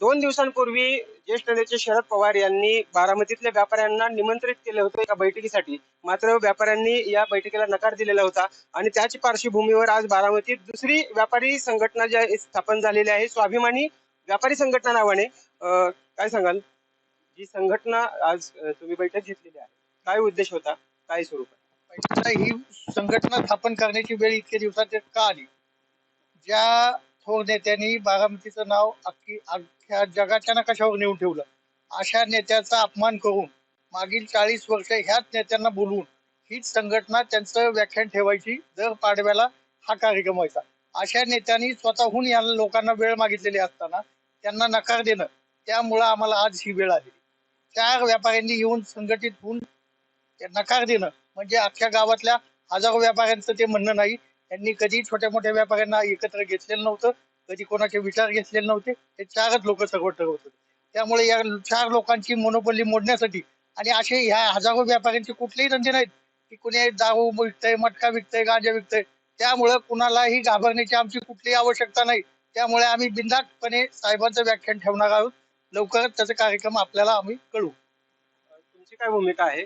दोन दिवसांपूर्वी ज्येष्ठ नेते शरद पवार यांनी बारामतीतल्या व्यापाऱ्यांना निमंत्रित केले होतं एका बैठकीसाठी. मात्र व्यापाऱ्यांनी या बैठकीला नकार दिलेला होता आणि त्याच पार्श्वभूमीवर आज बारामतीत दुसरी व्यापारी संघटना ज्या स्थापन झालेली आहे स्वाभिमानी व्यापारी संघटना नावाने काय सांगाल? जी संघटना आज तुम्ही बैठक घेतलेली आहे. काय उद्देश होता? काय स्वरूप ही संघटना स्थापन करण्याची वेळ इतक्या दिवसात का आली? ज्या थोर नेत्यांनी बारामतीचं नाव अख्खी ह्या जगाच्या नकाशावर नेऊन ठेवलं? अशा नेत्याचा अपमान करून मागील चाळीस वर्ष ह्याच नेत्यांना बोलवून हीच संघटना त्यांचं व्याख्यान ठेवायची दर पाडव्याला हा कार्यक्रम व्हायचा. अशा नेत्यांनी स्वतःहून या लोकांना वेळ मागितलेली असताना त्यांना नकार देणं त्यामुळं आम्हाला आज ही वेळ आली चार व्यापाऱ्यांनी येऊन संघटित होऊन नकार देणं म्हणजे अख्ख्या गावातल्या हजारो व्यापाऱ्यांचं ते म्हणणं नाही. त्यांनी कधी छोट्या मोठ्या व्यापाऱ्यांना एकत्र घेतलेलं नव्हतं. कधी कोणाचे विचार घेतलेले नव्हते हे चारच लोक सगळं ठरवत होते. त्यामुळे या चार लोकांची मोनोपल्ली मोडण्यासाठी आणि असे ह्या हजारो व्यापाऱ्यांचे कुठलेही धंदे नाहीत की कुणी दारू विकतय मटका विकतय गांजा विकतंय. त्यामुळं कुणालाही घाबरण्याची आमची कुठलीही आवश्यकता नाही. त्यामुळे आम्ही बिंदाटपणे साहेबांचं व्याख्यान ठेवणार आहोत. लवकरच त्याचा कार्यक्रम आपल्याला आम्ही कळू तुमची काय भूमिका आहे?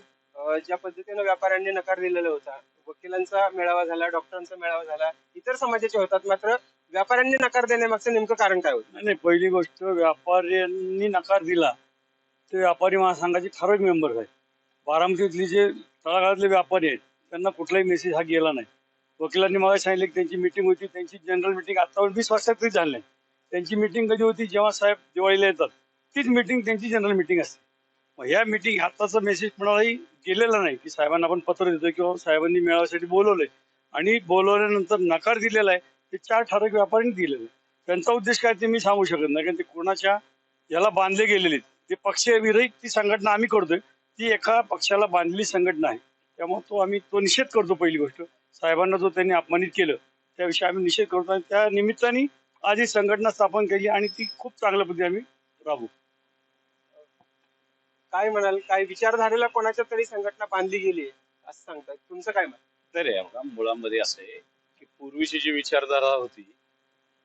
ज्या पद्धतीने व्यापाऱ्यांनी नकार दिलेला होता वकिलांचा मेळावा झाला डॉक्टरांचा मेळावा झाला इतर समाजाचे होतात मात्र व्यापाऱ्यांनी नकार देण्यामागचं नेमकं कारण काय होतं? नाही नाही, पहिली गोष्ट व्यापाऱ्यांनी नकार दिला ते व्यापारी महासंघाचे ठराविक मेंबर आहेत. बारामतीतली जे तळागाळातले व्यापारी आहेत त्यांना कुठलाही मेसेज हा गेला नाही. वकिलांनी मला सांगितलं की त्यांची मिटिंग होती त्यांची जनरल मिटिंग आतावर वीस वर्षात तरी झाली नाही. त्यांची मिटिंग कधी होती? जेव्हा साहेब दिवाळीला येतात तीच मिटिंग त्यांची जनरल मिटिंग असते. मग ह्या मिटिंग आत्ताचा मेसेज कोणालाही गेलेला नाही की साहेबांना आपण पत्र देतो किंवा साहेबांनी मेळाव्यासाठी बोलवलंय. आणि बोलवल्यानंतर नकार दिलेला आहे ते चार ठराविक व्यापाऱ्यांनी दिलेले. आहे. त्यांचा उद्देश काय ते मी सांगू शकत नाही कारण ते कोणाच्या याला बांधले गेलेले आहेत. ते पक्षविरहित ती संघटना आम्ही करतोय. ती एका पक्षाला बांधलेली संघटना आहे. त्यामुळे तो आम्ही तो निषेध करतो पहिली गोष्ट. साहेबांना जो त्यांनी अपमानित केलं त्याविषयी आम्ही निषेध करतो आणि त्या निमित्ताने आज ही संघटना स्थापन केली आणि ती खूप चांगल्या पद्धतीने आम्ही राबू काय म्हणाल? काय विचारधारेला कोणाच्या तरी संघटना बांधली गेली असं सांगतात तुमचं काय मत? तर आहे बघा मुळामध्ये असं आहे की पूर्वीची जी विचारधारा होती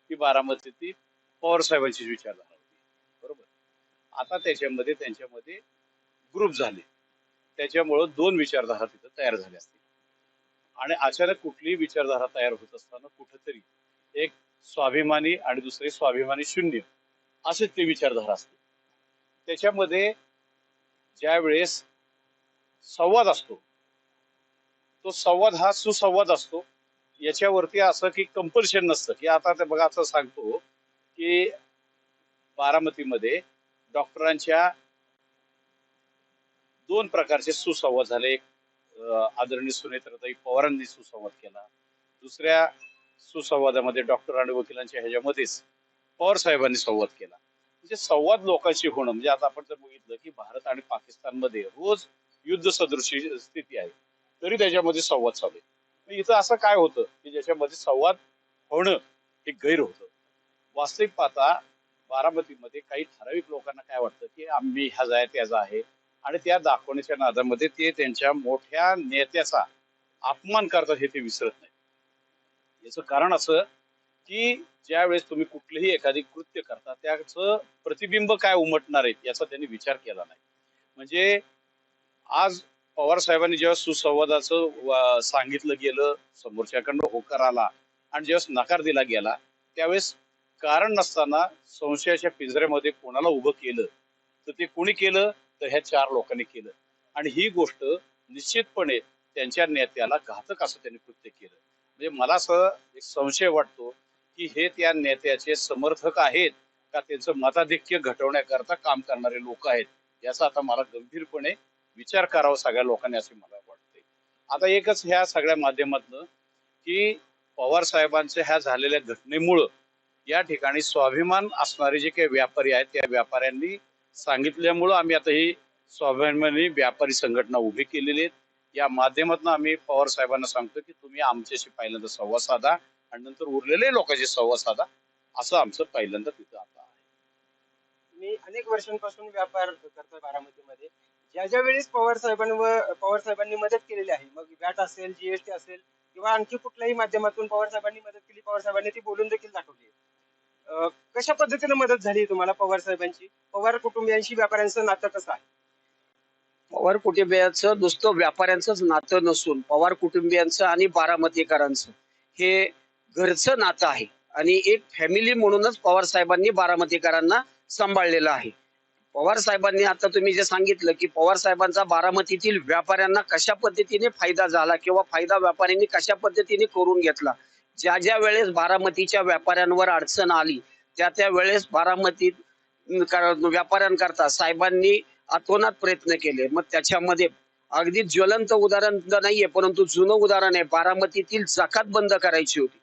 ती बारामती ती पवार साहेबांची विचारधारा होती. बरोबर? आता त्याच्यामध्ये त्यांच्यामध्ये ग्रुप झाले. त्याच्यामुळं दोन विचारधारा तिथं तयार झाल्या असतील. आणि अचानक कुठलीही विचारधारा तयार होत असताना कुठंतरी एक स्वाभिमानी आणि दुसरे स्वाभिमानी शून्य असेच ते विचारधारा असते त्याच्यामध्ये ज्या वेळेस संवाद असतो तो संवाद हा सुसंवाद असतो. याच्यावरती असं की कंपल्शन नसतं. की आता ते बघा असं सांगतो की बारामतीमध्ये डॉक्टरांच्या दोन प्रकारचे सुसंवाद झाले. एक आदरणीय सुनेत्रताई पवारांनी सुसंवाद केला. दुसऱ्या सुसंवादामध्ये डॉक्टर आणि वकिलांच्या ह्याच्यामध्येच पवार साहेबांनी संवाद केला. म्हणजे संवाद लोकांशी होणं म्हणजे आता आपण जर बघितलं की भारत आणि पाकिस्तानमध्ये रोज युद्ध सदृशी स्थिती आहे तरी त्याच्यामध्ये संवाद चालू आहे. इथं असं काय होतं की ज्याच्यामध्ये संवाद होणं हे गैर होतं. वास्तविक पाहता बारामतीमध्ये काही ठराविक लोकांना काय वाटतं की आम्ही ह्या आहे त्याचा आहे आणि त्या दाखवण्याच्या नादामध्ये ते त्यांच्या मोठ्या नेत्याचा अपमान करतात हे ते विसरत नाही याचं कारण असं की ज्यावेळेस तुम्ही कुठलंही एखादी कृत्य करता त्याचं प्रतिबिंब काय उमटणार आहे याचा त्यांनी विचार केला नाही. म्हणजे आज पवार साहेबांनी जेव्हा सुसंवादाचं सांगितलं गेलं समोरच्याकडनं होकार आला आणि जेव्हा नकार दिला गेला त्यावेळेस कारण नसताना संशयाच्या पिंजऱ्यामध्ये कोणाला उभं केलं? तर ते कोणी केलं? तर ह्या चार लोकांनी केलं. आणि ही गोष्ट निश्चितपणे त्यांच्या नेत्याला घातक असं त्यांनी कृत्य केलं. म्हणजे मला असं एक संशय वाटतो की हे त्या नेत्याचे समर्थक आहेत का? त्यांचं मताधिक्य घटवण्याकरता काम करणारे लोक आहेत याचा आता मला गंभीरपणे विचार करावा सगळ्या लोकांनी असे मला वाटते आता एकच ह्या सगळ्या माध्यमातनं की पवार साहेबांच्या ह्या झालेल्या घटनेमुळं या ठिकाणी स्वाभिमान असणारे जे काही व्यापारी आहेत त्या व्यापाऱ्यांनी सांगितल्यामुळं आम्ही आता ही स्वाभिमानी व्यापारी संघटना उभी केलेली आहेत. या माध्यमातून आम्ही पवार साहेबांना सांगतो की तुम्ही आमच्याशी पहिल्यांदा संवाद साधा आणि नंतर उरलेले लोकांशी संवाद साधा. असं आमचं पहिल्यांदा तिथं आता आहे. मी अनेक वर्षांपासून व्यापार करतोय बारामतीमध्ये. ज्या ज्या वेळेस पवार साहेबांवर पवार साहेबांनी मदत केलेली आहे मग व्हॅट असेल जीएसटी असेल किंवा आणखी कुठल्याही माध्यमातून पवार साहेबांनी मदत केली पवार साहेबांनी ती बोलून देखील दाखवली कशा पद्धतीने मदत झाली तुम्हाला पवार साहेबांची? पवार कुटुंबियांशी व्यापाऱ्यांचं नातं कसं आहे? पवार कुटुंबियांचं नुसतं व्यापाऱ्यांचंच नातं नसून पवार कुटुंबियांचं आणि बारामतीकरांचं हे घरचं नातं आहे. आणि एक फॅमिली म्हणूनच पवार साहेबांनी बारामतीकरांना सांभाळलेलं आहे. पवार साहेबांनी आता तुम्ही जे सांगितलं की पवार साहेबांचा बारामतीतील व्यापाऱ्यांना कशा पद्धतीने फायदा झाला किंवा फायदा व्यापाऱ्यांनी कशा पद्धतीने करून घेतला? ज्या ज्या वेळेस बारामतीच्या व्यापाऱ्यांवर अडचण आली त्या त्या वेळेस बारामतीत व्यापाऱ्यांकरता साहेबांनी अतोनात प्रयत्न केले. मग त्याच्यामध्ये अगदी ज्वलंत उदाहरण नाहीये परंतु जुनं उदाहरण आहे. बारामतीतील जकात बंद करायची होती.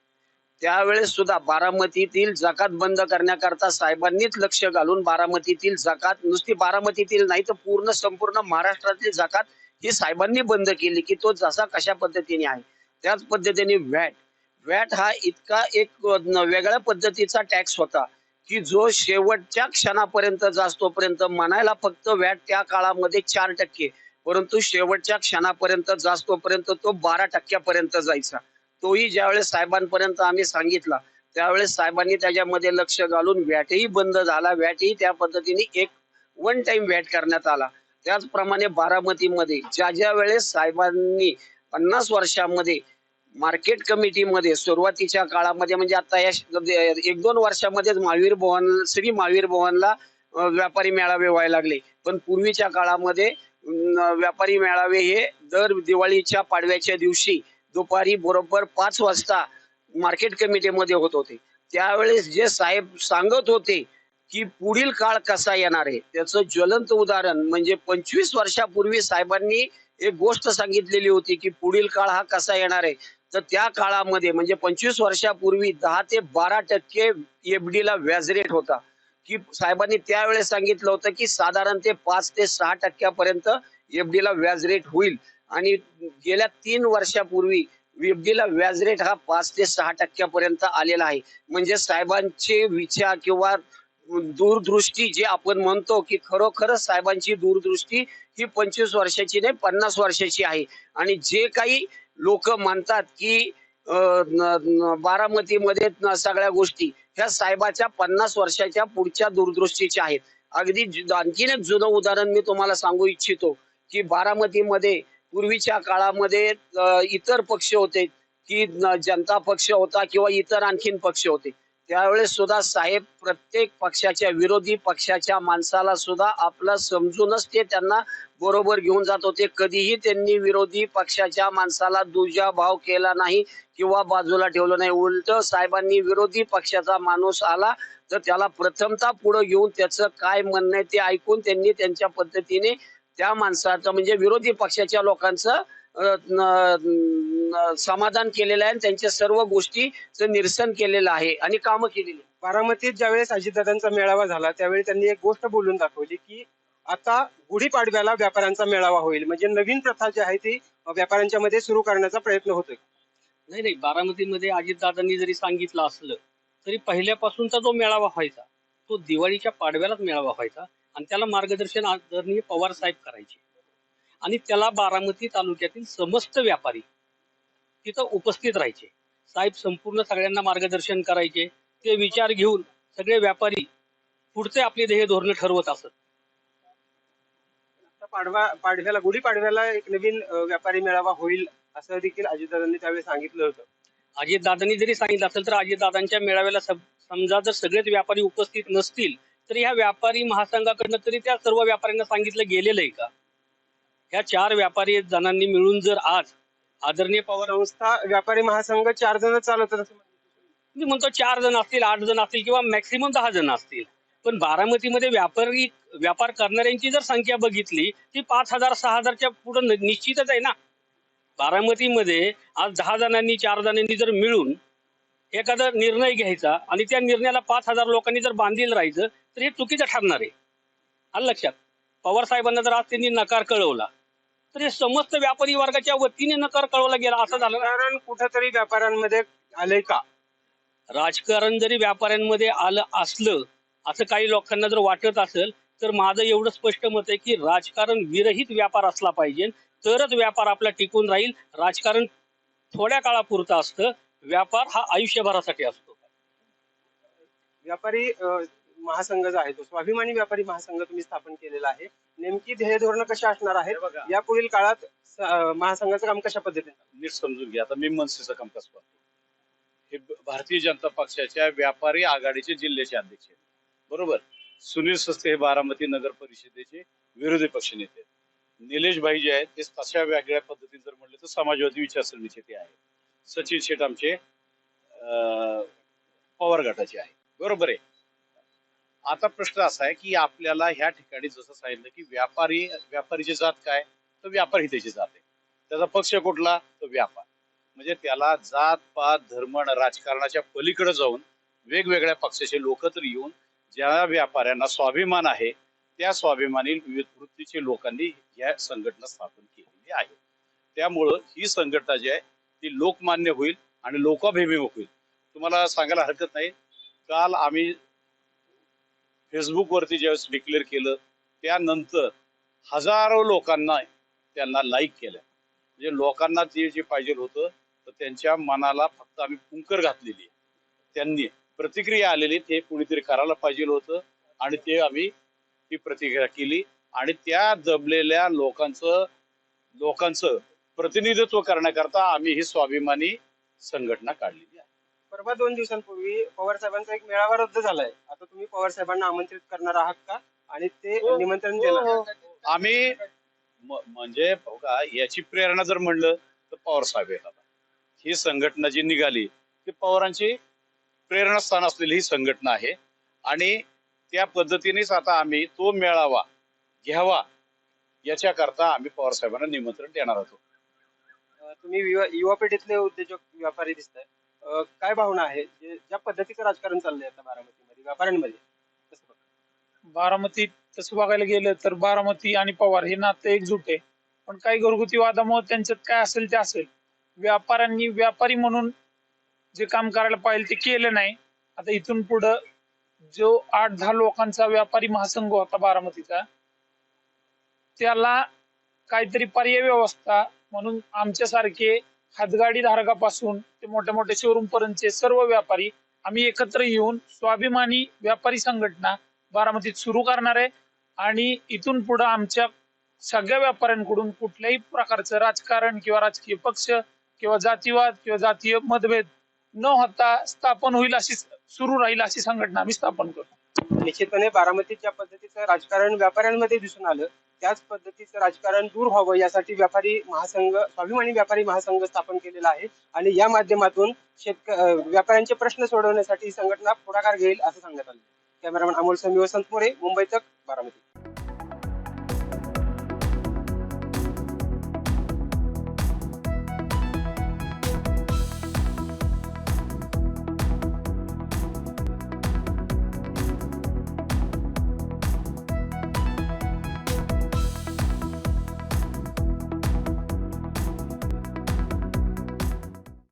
त्यावेळेस सुद्धा बारामतीतील जकात बंद करण्याकरता साहेबांनीच लक्ष घालून बारामतीतील जकात नुसती बारामतीतील नाही तर पूर्ण संपूर्ण महाराष्ट्रातली जकात ही साहेबांनी बंद केली की तो जसा कशा पद्धतीने आहे. त्याच पद्धतीने व्हॅट. व्हॅट हा इतका एक वेगळ्या पद्धतीचा टॅक्स होता की जो शेवटच्या क्षणापर्यंत जास्तोपर्यंत म्हणायला फक्त व्हॅट त्या काळामध्ये चार टक्के परंतु शेवटच्या क्षणापर्यंत जास्तोपर्यंत तो बारा टक्क्यापर्यंत जायचा. तोही ज्यावेळेस साहेबांपर्यंत आम्ही सांगितला त्यावेळेस साहेबांनी त्याच्यामध्ये लक्ष घालून व्हॅटही बंद झाला. व्हॅटही त्या पद्धतीने एक वन टाइम व्हॅट करण्यात आला. त्याचप्रमाणे बारामतीमध्ये ज्या ज्या वेळेस साहेबांनी पन्नास वर्षामध्ये मार्केट कमिटीमध्ये सुरुवातीच्या काळामध्ये म्हणजे आता या एक दोन वर्षामध्येच महावीर भवन श्री महावीर भवनला व्यापारी मेळावे व्हायला लागले. पण पूर्वीच्या काळामध्ये व्यापारी मेळावे हे दर दिवाळीच्या पाडव्याच्या दिवशी दुपारी बरोबर पाच वाजता मार्केट कमिटीमध्ये होत होते. त्यावेळेस जे साहेब सांगत होते की पुढील काळ कसा येणार आहे त्याचं ज्वलंत उदाहरण म्हणजे पंचवीस वर्षापूर्वी साहेबांनी एक गोष्ट सांगितलेली होती की पुढील काळ हा कसा येणार आहे तर त्या काळामध्ये म्हणजे पंचवीस वर्षापूर्वी दहा ते बारा टक्के एफडी ला व्याज रेट होता. की साहेबांनी त्यावेळेस सांगितलं होतं की साधारण ते पाच ते सहा टक्क्यापर्यंत एफडी ला व्याज रेट होईल. आणि गेल्या तीन वर्षापूर्वी एफडी व्याज रेट हा पाच ते सहा टक्क्यापर्यंत आलेला आहे. म्हणजे साहेबांचे विचार किंवा दूरदृष्टी जे आपण म्हणतो की खरोखरच साहेबांची दूरदृष्टी ही पंचवीस वर्षाची नाही पन्नास वर्षाची आहे. आणि जे काही लोक मानतात की बारामतीमध्ये सगळ्या गोष्टी ह्या साहेबाच्या पन्नास वर्षाच्या पुढच्या दूरदृष्टीच्या आहेत. अगदी आणखीन एक जुनं उदाहरण मी तुम्हाला सांगू इच्छितो की बारामतीमध्ये पूर्वीच्या काळामध्ये इतर पक्ष होते की जनता पक्ष होता किंवा इतर आणखीन पक्ष होते. त्यावेळेस सुद्धा साहेब प्रत्येक पक्षाच्या विरोधी पक्षाच्या माणसाला सुद्धा आपलं समजूनच ते त्यांना बरोबर घेऊन जात होते. कधीही त्यांनी विरोधी पक्षाच्या माणसाला दुजा भाव केला नाही किंवा बाजूला ठेवलं नाही. उलट साहेबांनी विरोधी पक्षाचा माणूस आला तर त्याला प्रथमता पुढे घेऊन त्याचं काय म्हणणं आहे ते ऐकून त्यांनी त्यांच्या पद्धतीने त्या माणसाचं म्हणजे विरोधी पक्षाच्या लोकांचं समाधान केलेलं आहे आणि त्यांच्या सर्व गोष्टीचं निरसन केलेलं आहे आणि कामं केलेली. बारामतीत ज्यावेळेस अजितदादांचा मेळावा झाला त्यावेळी त्यांनी एक गोष्ट बोलून दाखवली की आता गुढीपाडव्याला व्यापाऱ्यांचा मेळावा होईल. म्हणजे नवीन प्रथा जी आहे ती व्यापाऱ्यांच्या मध्ये सुरू करण्याचा प्रयत्न होतोय. नाही नाही बारामतीमध्ये अजितदादांनी जरी सांगितलं असलं तरी पहिल्यापासूनचा जो मेळावा व्हायचा तो दिवाळीच्या पाडव्यालाच मेळावा व्हायचा. आणि त्याला मार्गदर्शन आदरणीय पवार साहेब करायचे. आणि त्याला बारामती तालुक्यातील समस्त व्यापारी तिथं उपस्थित राहायचे. साहेब संपूर्ण सगळ्यांना मार्गदर्शन करायचे. ते विचार घेऊन सगळे व्यापारी पुढचे आपली ध्येय धोरणं ठरवत असत. पाडवा पाडव्याला गुढीपाडव्याला एक नवीन व्यापारी मेळावा होईल असं देखील अजितदादांनी त्यावेळी सांगितलं होतं. अजितदादांनी जरी सांगितलं असेल तर अजितदादांच्या मेळाव्याला सम- समजा जर सगळेच व्यापारी उपस्थित नसतील तर ह्या व्यापारी महासंघाकडनं तरी त्या सर्व व्यापाऱ्यांना सांगितलं गेलेलं आहे का? ह्या चार व्यापारी जणांनी मिळून जर आज आदरणीय पवार संस्था व्यापारी महासंघ चार जण चालवतात असं मी म्हणतो चार जण असतील आठ जण असतील किंवा मॅक्सिमम दहा जण असतील. पण बारामतीमध्ये व्यापारी व्यापार करणाऱ्यांची जर संख्या बघितली ती पाच हजार सहा हजारच्या पुढे निश्चितच आहे ना. बारामतीमध्ये आज दहा जणांनी चार जणांनी जर मिळून एखादा निर्णय घ्यायचा आणि त्या निर्णयाला पाच हजार लोकांनी जर बांधील राहायचं तर हे चुकीचं ठरणार आहे. आलं लक्षात? पवार साहेबांना जर आज त्यांनी नकार कळवला तर हे समस्त व्यापारी वर्गाच्या वतीने नकार कळवला गेला असं झालं. कारण कुठंतरी व्यापाऱ्यांमध्ये आलंय का? राजकारण जरी व्यापाऱ्यांमध्ये आलं असलं असं काही लोकांना जर वाटत असेल तर माझं एवढं स्पष्ट मत आहे की राजकारण विरहित व्यापार असला पाहिजे तरच व्यापार आपला टिकून राहील. राजकारण थोड्या काळापुरतं असतं व्यापार हा आयुष्यभरासाठी असतो. व्यापारी अ, महासंघ जो आहे तो स्वाभिमानी व्यापारी महासंघ तुम्ही स्थापन केलेला आहे. नेमकी ध्येय धोरण कशी असणार आहेत? हे बघा. या पुढील काळात स- अ, महासंघाचं काम कशा पद्धतीने? नीट समजून घ्या. आता मी मनसेचं कामकाज पाहतो. हे ब- भारतीय जनता पक्षाच्या व्यापारी आघाडीचे जिल्ह्याचे अध्यक्ष आहेत. बरोबर? सुनील सस्ते हे बारामती नगर परिषदेचे विरोधी पक्ष नेते आहेत. निलेश भाई जे आहेत ते तशा वेगळ्या पद्धतीने जर म्हणले तर समाजवादी विचारसरणीचे ते आहेत. सचिन शेठ आमचे अं, पवार गटाचे आहे बरोबर आहे. आता प्रश्न असा आहे की आपल्याला ह्या ठिकाणी जसं सांगितलं की व्यापारी व्यापारीची जात काय? तर व्यापार ही त्याची जात आहे. त्याचा पक्ष कुठला? तो व्यापार. म्हणजे त्याला जात पात धर्म राजकारणाच्या पलीकडे जाऊन वेगवेगळ्या पक्षाचे लोक तर येऊन ज्या व्यापाऱ्यांना स्वाभिमान आहे त्या स्वाभिमानी विविध वृत्तीचे लोकांनी या संघटना स्थापन केलेली आहे. त्यामुळं ही संघटना जी आहे ती लोकमान्य होईल आणि लोकाभिमुख होईल. तुम्हाला सांगायला हरकत नाही. काल आम्ही फेसबुकवरती ज्यावेळेस डिक्लेअर केलं त्यानंतर हजारो लोकांना त्यांना लाईक केलं. म्हणजे लोकांना ते जे पाहिजे होतं तर त्यांच्या मनाला फक्त आम्ही पुंकर घातलेली. त्यांनी प्रतिक्रिया आलेली ते कुणीतरी करायला पाहिजे होतं आणि ते आम्ही ती प्रतिक्रिया केली. आणि त्या दबलेल्या लोकांचं लोकांचं प्रतिनिधित्व करण्याकरता आम्ही ही स्वाभिमानी संघटना काढलेली आहे परवा दोन दिवसांपूर्वी पवार साहेबांचा एक मेळावा रद्द झालाय. आता तुम्ही पवार साहेबांना आमंत्रित करणार आहात का? आणि ते हो. निमंत्रण देणार आम्ही म्हणजे बघा याची प्रेरणा जर म्हणलं तर पवार साहेब आता ही संघटना जी निघाली ती पवारांची प्रेरणास्थान असलेली ही संघटना आहे. आणि त्या पद्धतीनेच आता आम्ही तो मेळावा घ्यावा याच्याकरता आम्ही पवार साहेबांना निमंत्रण देणार होतो तुम्ही युवा युवा पिढीतले उद्योजक व्यापारी दिसताय. अ, काय भावना आहे? जे ज्या पद्धतीचं राजकारण चाललंय आता बारामतीमध्ये व्यापाऱ्यांमध्ये कसं बघता? बारामती तसं बघायला गेलं तर बारामती आणि पवार हे नातं एकजूट आहे. पण काही घरगुती वादामुळे त्यांच्यात काय असेल ते असेल. व्यापाऱ्यांनी व्यापारी म्हणून जे काम करायला पाहिजे ते केलं नाही. आता इथून पुढं जो आठ दहा लोकांचा व्यापारी महासंघ होता बारामतीचा त्याला काहीतरी पर्याय व्यवस्था म्हणून आमच्यासारखे हातगाडी धारकापासून ते मोठ्या मोठ्या शोरूम पर्यंतचे सर्व व्यापारी आम्ही एकत्र येऊन स्वाभिमानी व्यापारी संघटना बारामतीत सुरू करणार आहे. आणि इथून पुढे आमच्या सगळ्या व्यापाऱ्यांकडून कुठल्याही प्रकारचं राजकारण किंवा राजकीय पक्ष किंवा जातीवाद किंवा जातीय मतभेद न होता स्थापन होईल अशी सुरू राहील अशी संघटना आम्ही स्थापन करतो. निश्चितपणे बारामतीत ज्या पद्धतीचं राजकारण व्यापाऱ्यांमध्ये दिसून आलं. त्याच पद्धतीचं राजकारण दूर व्हावं यासाठी व्यापारी महासंघ स्वाभिमानी व्यापारी महासंघ स्थापन केलेला आहे. आणि या माध्यमातून शेतक व्यापाऱ्यांचे प्रश्न सोडवण्यासाठी ही संघटना पुढाकार घेईल असं सांगण्यात आलं. कॅमेरामॅन अमोल समी वसंत मोरे मुंबई तक बारामती.